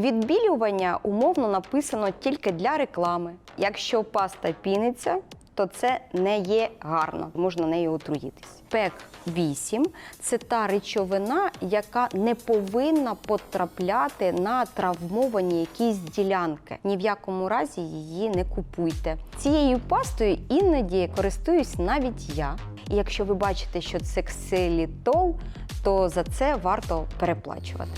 відбілювання умовно написано тільки для реклами. Якщо паста піниться, то це не є гарно, можна нею отруїтись. пек 8 це та речовина, яка не повинна потрапляти на травмовані якісь ділянки. Ні в якому разі її не купуйте. Цією пастою іноді користуюсь навіть я. І якщо ви бачите, що це ксилітол, то за це варто переплачувати.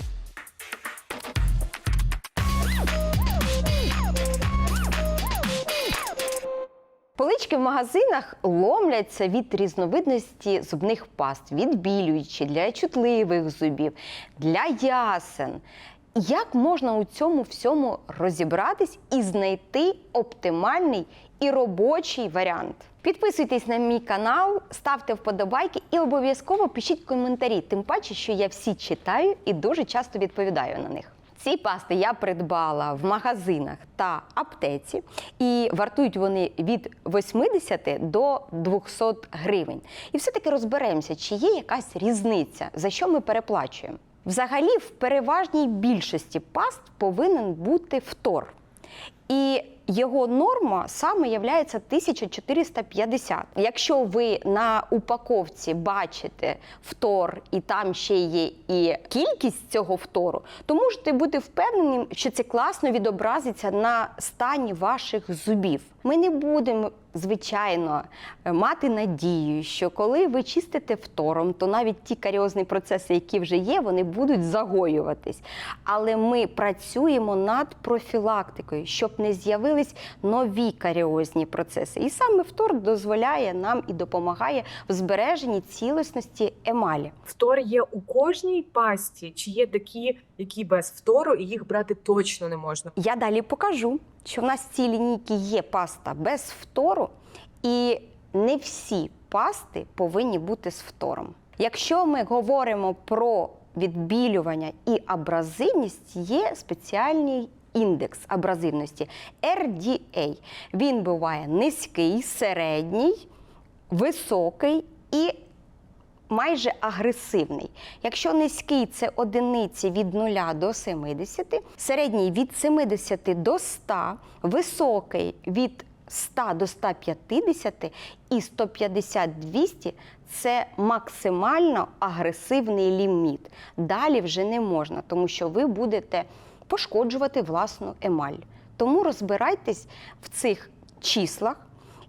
Полички в магазинах ломляться від різновидності зубних паст, відбілюючі для чутливих зубів, для ясен. Як можна у цьому всьому розібратись і знайти оптимальний і робочий варіант? Підписуйтесь на мій канал, ставте вподобайки і обов'язково пишіть коментарі, тим паче, що я всі читаю і дуже часто відповідаю на них. Ці пасти я придбала в магазинах та аптеці, і вартують вони від 80 до 200 гривень. І все-таки розберемося, чи є якась різниця, за що ми переплачуємо. Взагалі, в переважній більшості паст повинен бути втор. І його норма саме є 1450. Якщо ви на упаковці бачите втор, і там ще є і кількість цього втору, то можете бути впевнені, що це класно відобразиться на стані ваших зубів. Ми не будемо, звичайно, мати надію, що коли ви чистите фтором, то навіть ті каріозні процеси, які вже є, вони будуть загоюватись. Але ми працюємо над профілактикою, щоб не з'явились нові каріозні процеси. І саме фтор дозволяє нам і допомагає в збереженні цілісності емалі. Фтор є у кожній пасті, чи є такі, які без фтору, і їх брати точно не можна. Я далі покажу, що в нас в цій лінійці є паста без фтору, і не всі пасти повинні бути з фтором. Якщо ми говоримо про відбілювання і абразивність, є спеціальний індекс абразивності RDA. Він буває низький, середній, високий і майже агресивний. Якщо низький це одиниці від 0 до 70, середній від 70 до 100, високий від 100 до 150 і 150-200 це максимально агресивний ліміт. Далі вже не можна, тому що ви будете пошкоджувати власну емаль. Тому розбирайтесь в цих числах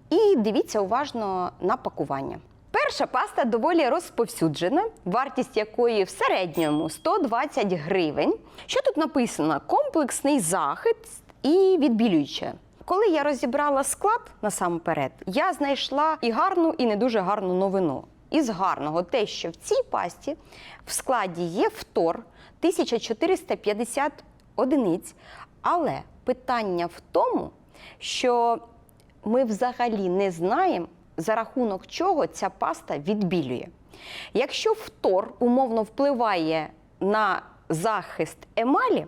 і дивіться уважно на пакування. Перша паста доволі розповсюджена, вартість якої в середньому 120 гривень. Що тут написано? Комплексний захист і відбілююче. Коли я розібрала склад насамперед, я знайшла і гарну, і не дуже гарну новину. Із гарного те, що в цій пасті в складі є фтор 1450 одиниць, але питання в тому, що ми взагалі не знаємо, за рахунок чого ця паста відбілює. Якщо фтор умовно впливає на захист емалі,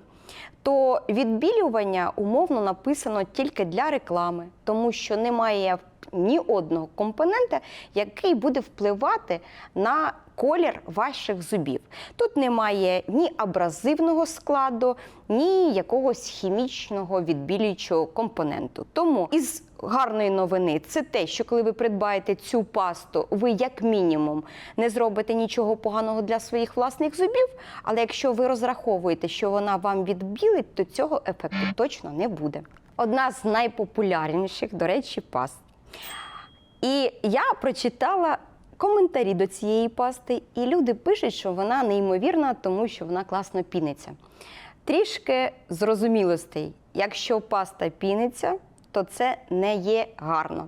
то відбілювання умовно написано тільки для реклами, тому що немає ні одного компонента, який буде впливати на колір ваших зубів. Тут немає ні абразивного складу, ні якогось хімічного відбілюючого компоненту. Тому із гарної новини це те, що коли ви придбаєте цю пасту, ви як мінімум не зробите нічого поганого для своїх власних зубів. Але якщо ви розраховуєте, що вона вам відбілить, то цього ефекту точно не буде. Одна з найпопулярніших, до речі, паст. І я прочитала коментарі до цієї пасти, і люди пишуть, що вона неймовірна, тому що вона класно піниться. Трішки зрозумілостей, якщо паста піниться, то це не є гарно,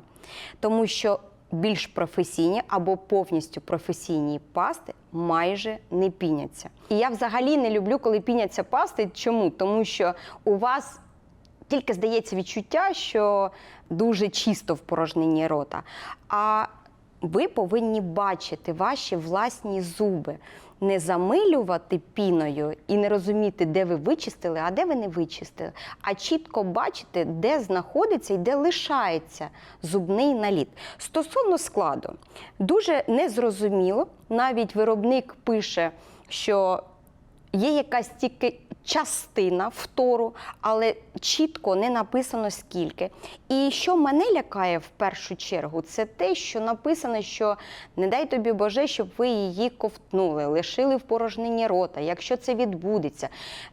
тому що більш професійні або повністю професійні пасти майже не піняться. І я взагалі не люблю, коли піняться пасти. Чому? Тому що у вас тільки здається відчуття, що дуже чисто в порожнині рота. А ви повинні бачити ваші власні зуби, не замилювати піною і не розуміти, де ви вичистили, а де ви не вичистили, а чітко бачити, де знаходиться і де лишається зубний наліт. Стосовно складу, дуже незрозуміло, навіть виробник пише, що є якась тільки частина втору, але чітко не написано скільки. І що мене лякає в першу чергу, це те, що написано, що не дай тобі Боже, щоб ви її ковтнули, лишили в порожнині рота. Якщо це відбудеться,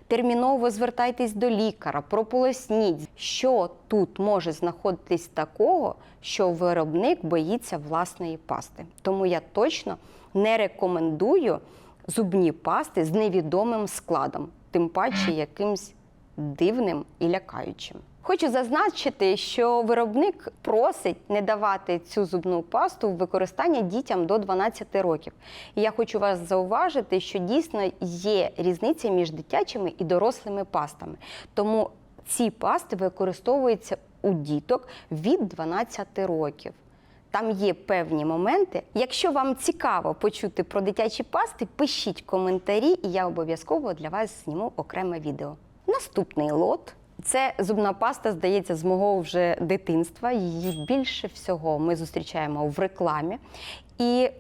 терміново звертайтесь до лікаря, прополосніть. Що тут може знаходитись такого, що виробник боїться власної пасти? Тому я точно не рекомендую зубні пасти з невідомим складом, тим паче якимсь дивним і лякаючим. Хочу зазначити, що виробник просить не давати цю зубну пасту в використання дітям до 12 років. І я хочу вас зауважити, що дійсно є різниця між дитячими і дорослими пастами. Тому ці пасти використовуються у діток від 12 років. Там є певні моменти. Якщо вам цікаво почути про дитячі пасти, пишіть коментарі, і я обов'язково для вас зніму окреме відео. Наступний лот. Це зубна паста, здається, з мого вже дитинства. Її більше всього ми зустрічаємо в рекламі. І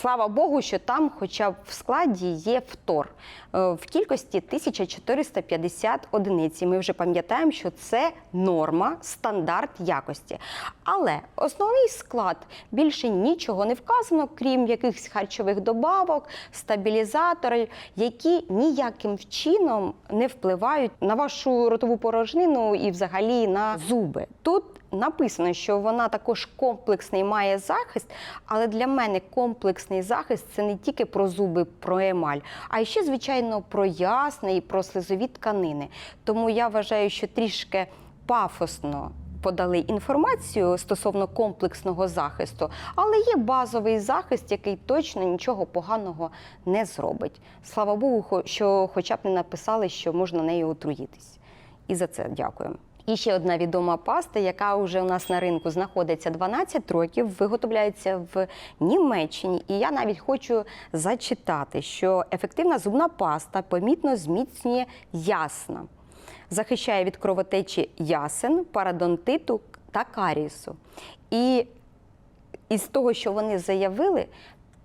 Слава Богу, що там, хоча в складі є втор е, в кількості 1450 одиниць. Ми вже пам'ятаємо, що це норма, стандарт якості. Але основний склад більше нічого не вказано, крім якихось харчових добавок, стабілізаторів, які ніяким чином не впливають на вашу ротову порожнину і взагалі на зуби. Тут написано, що вона також комплексний має захист, але для мене комплексний захист це не тільки про зуби, про емаль, а ще, звичайно, про ясне і про слизові тканини. Тому я вважаю, що трішки пафосно. Подали інформацію стосовно комплексного захисту, але є базовий захист, який точно нічого поганого не зробить. Слава Богу, що хоча б не написали, що можна нею отруїтись. І за це дякуємо. І ще одна відома паста, яка вже у нас на ринку знаходиться 12 років, виготовляється в Німеччині. І я навіть хочу зачитати, що ефективна зубна паста помітно зміцнює ясна, захищає від кровотечі ясен, парадонтиту та карісу. І із того, що вони заявили,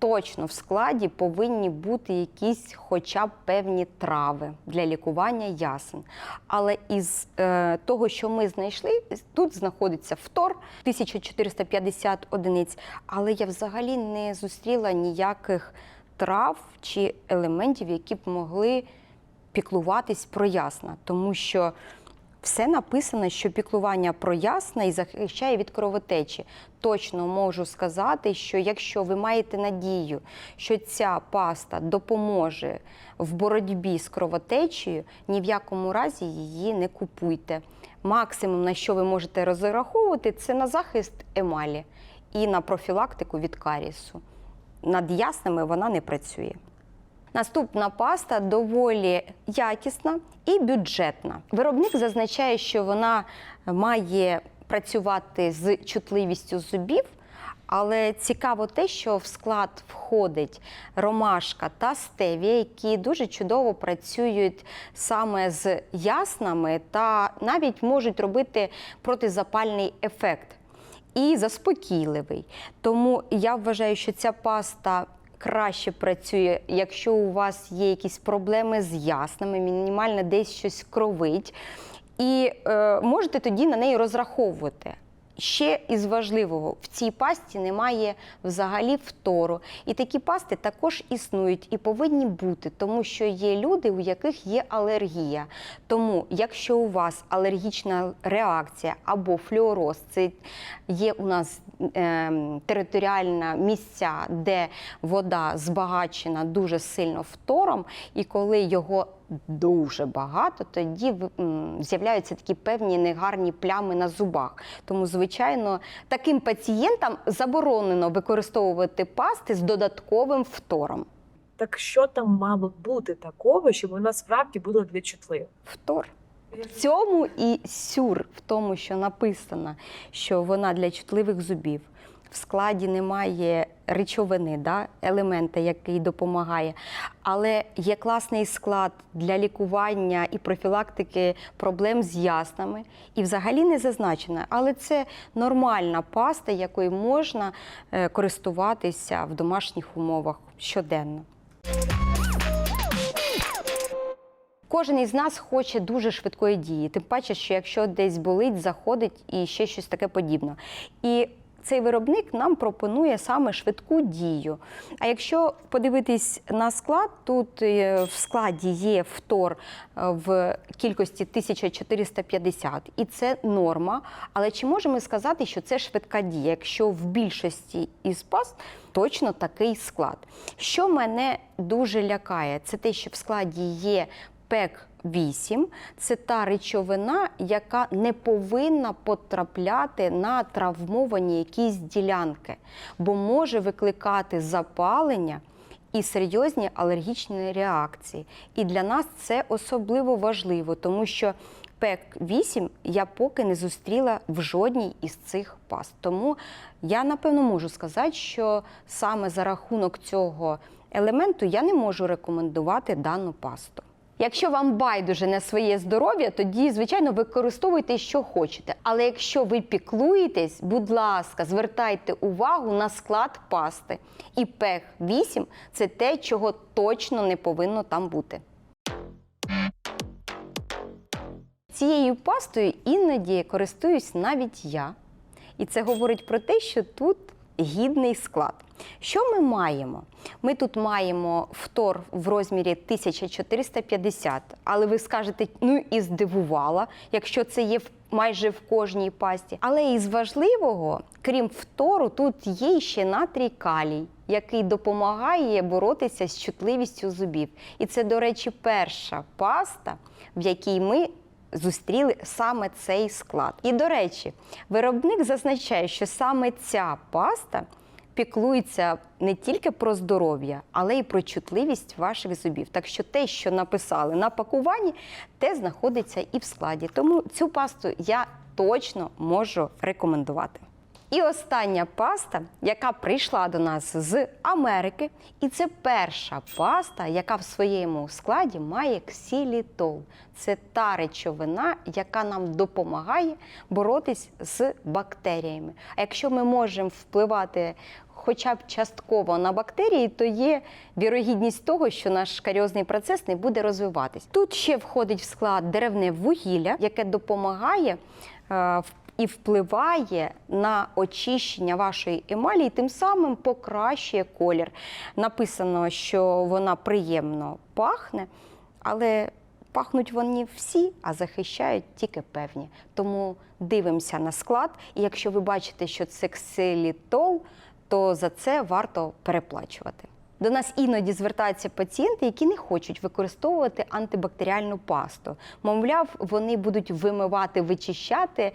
точно в складі повинні бути якісь хоча б певні трави для лікування ясен. Але із е, того, що ми знайшли, тут знаходиться фтор 1450 одиниць, але я взагалі не зустріла ніяких трав чи елементів, які б могли піклуватись про ясна, тому що все написано, що піклування про ясна і захищає від кровотечі. Точно можу сказати, що якщо ви маєте надію, що ця паста допоможе в боротьбі з кровотечею, ні в якому разі її не купуйте. Максимум, на що ви можете розраховувати, це на захист емалі і на профілактику від карісу. Над ясними вона не працює. Наступна паста доволі якісна і бюджетна. Виробник зазначає, що вона має працювати з чутливістю зубів. Але цікаво те, що в склад входить ромашка та стевія, які дуже чудово працюють саме з яснами та навіть можуть робити протизапальний ефект і заспокійливий. Тому я вважаю, що ця паста краще працює, якщо у вас є якісь проблеми з яснами, мінімально десь щось кровить. І е, можете тоді на неї розраховувати. Ще із важливого, в цій пасті немає взагалі втору. І такі пасти також існують і повинні бути, тому що є люди, у яких є алергія. Тому, якщо у вас алергічна реакція або флюороз, це є у нас е, територіальна місця, де вода збагачена дуже сильно фтором, і коли його дуже багато, тоді з'являються такі певні негарні плями на зубах. Тому, звичайно, таким пацієнтам заборонено використовувати пасти з додатковим фтором. Так що там мало бути такого, щоб вона справді була для чутливих? Фтор. В цьому і сюр, в тому, що написано, що вона для чутливих зубів. В складі немає речовини, да, елемента, який допомагає. Але є класний склад для лікування і профілактики проблем з яснами. І взагалі не зазначено. Але це нормальна паста, якою можна е, користуватися в домашніх умовах щоденно. Кожен із нас хоче дуже швидкої дії, тим паче, що якщо десь болить, заходить і ще щось таке подібне. І цей виробник нам пропонує саме швидку дію. А якщо подивитись на склад, тут е, в складі є втор е, в кількості 1450, і це норма. Але чи можемо сказати, що це швидка дія, якщо в більшості із паст точно такий склад? Що мене дуже лякає, це те, що в складі є ПЕК 8 це та речовина, яка не повинна потрапляти на травмовані якісь ділянки, бо може викликати запалення і серйозні алергічні реакції. І для нас це особливо важливо, тому що ПЕК 8 я поки не зустріла в жодній із цих паст. Тому я напевно можу сказати, що саме за рахунок цього елементу я не можу рекомендувати дану пасту. Якщо вам байдуже на своє здоров'я, тоді, звичайно, використовуйте, що хочете. Але якщо ви піклуєтесь, будь ласка, звертайте увагу на склад пасти. І ПЕХ 8 це те, чого точно не повинно там бути. Цією пастою іноді користуюсь навіть я. І це говорить про те, що тут гідний склад. Що ми маємо? Ми тут маємо втор в розмірі 1450, але ви скажете, ну і здивувала, якщо це є в- майже в кожній пасті. Але із важливого, крім втору, тут є ще натрій калій, який допомагає боротися з чутливістю зубів. І це, до речі, перша паста, в якій ми зустріли саме цей склад. І до речі, виробник зазначає, що саме ця паста піклується не тільки про здоров'я, але й про чутливість ваших зубів. Так що те, що написали на пакуванні, те знаходиться і в складі. Тому цю пасту я точно можу рекомендувати. І остання паста, яка прийшла до нас з Америки, і це перша паста, яка в своєму складі має ксілітол. Це та речовина, яка нам допомагає боротись з бактеріями. А якщо ми можемо впливати хоча б частково на бактерії, то є вірогідність того, що наш каріозний процес не буде розвиватись. Тут ще входить в склад деревне вугілля, яке допомагає е, в- і впливає на очищення вашої емалі, і тим самим покращує колір. Написано, що вона приємно пахне, але пахнуть вони всі, а захищають тільки певні. Тому дивимося на склад, і якщо ви бачите, що це ксилітол, то за це варто переплачувати. До нас іноді звертаються пацієнти, які не хочуть використовувати антибактеріальну пасту. Мовляв, вони будуть вимивати, вичищати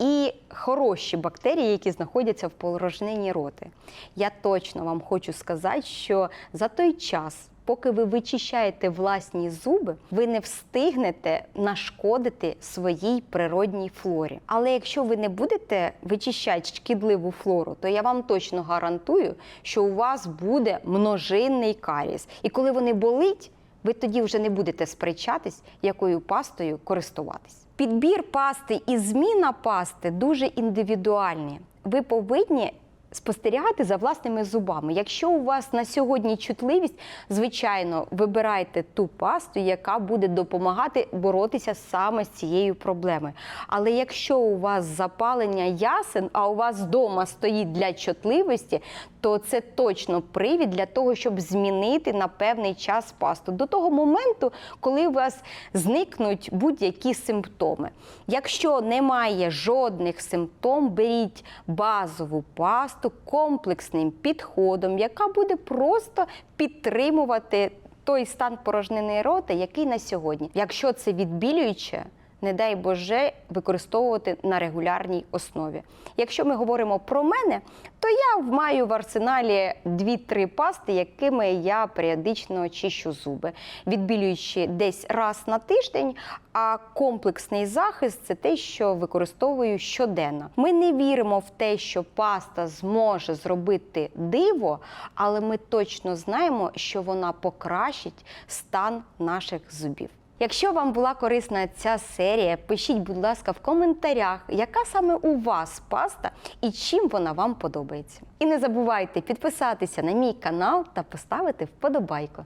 і хороші бактерії, які знаходяться в порожнині роти. Я точно вам хочу сказати, що за той час. Поки ви вичищаєте власні зуби, ви не встигнете нашкодити своїй природній флорі. Але якщо ви не будете вичищати шкідливу флору, то я вам точно гарантую, що у вас буде множинний каріс. І коли вони болить, ви тоді вже не будете сперечатись, якою пастою користуватись. Підбір пасти і зміна пасти дуже індивідуальні. Ви повинні спостерігати за власними зубами. Якщо у вас на сьогодні чутливість, звичайно, вибирайте ту пасту, яка буде допомагати боротися саме з цією проблемою. Але якщо у вас запалення ясен, а у вас вдома стоїть для чутливості, то це точно привід для того, щоб змінити на певний час пасту до того моменту, коли у вас зникнуть будь-які симптоми. Якщо немає жодних симптом, беріть базову пасту комплексним підходом, яка буде просто підтримувати той стан порожнини рота, який на сьогодні. Якщо це відбілююче, не дай Боже використовувати на регулярній основі. Якщо ми говоримо про мене, то я маю в арсеналі 2-3 пасти, якими я періодично чищу зуби, відбілюючи десь раз на тиждень. А комплексний захист це те, що використовую щоденно. Ми не віримо в те, що паста зможе зробити диво, але ми точно знаємо, що вона покращить стан наших зубів. Якщо вам була корисна ця серія, пишіть, будь ласка, в коментарях, яка саме у вас паста і чим вона вам подобається. І не забувайте підписатися на мій канал та поставити вподобайку.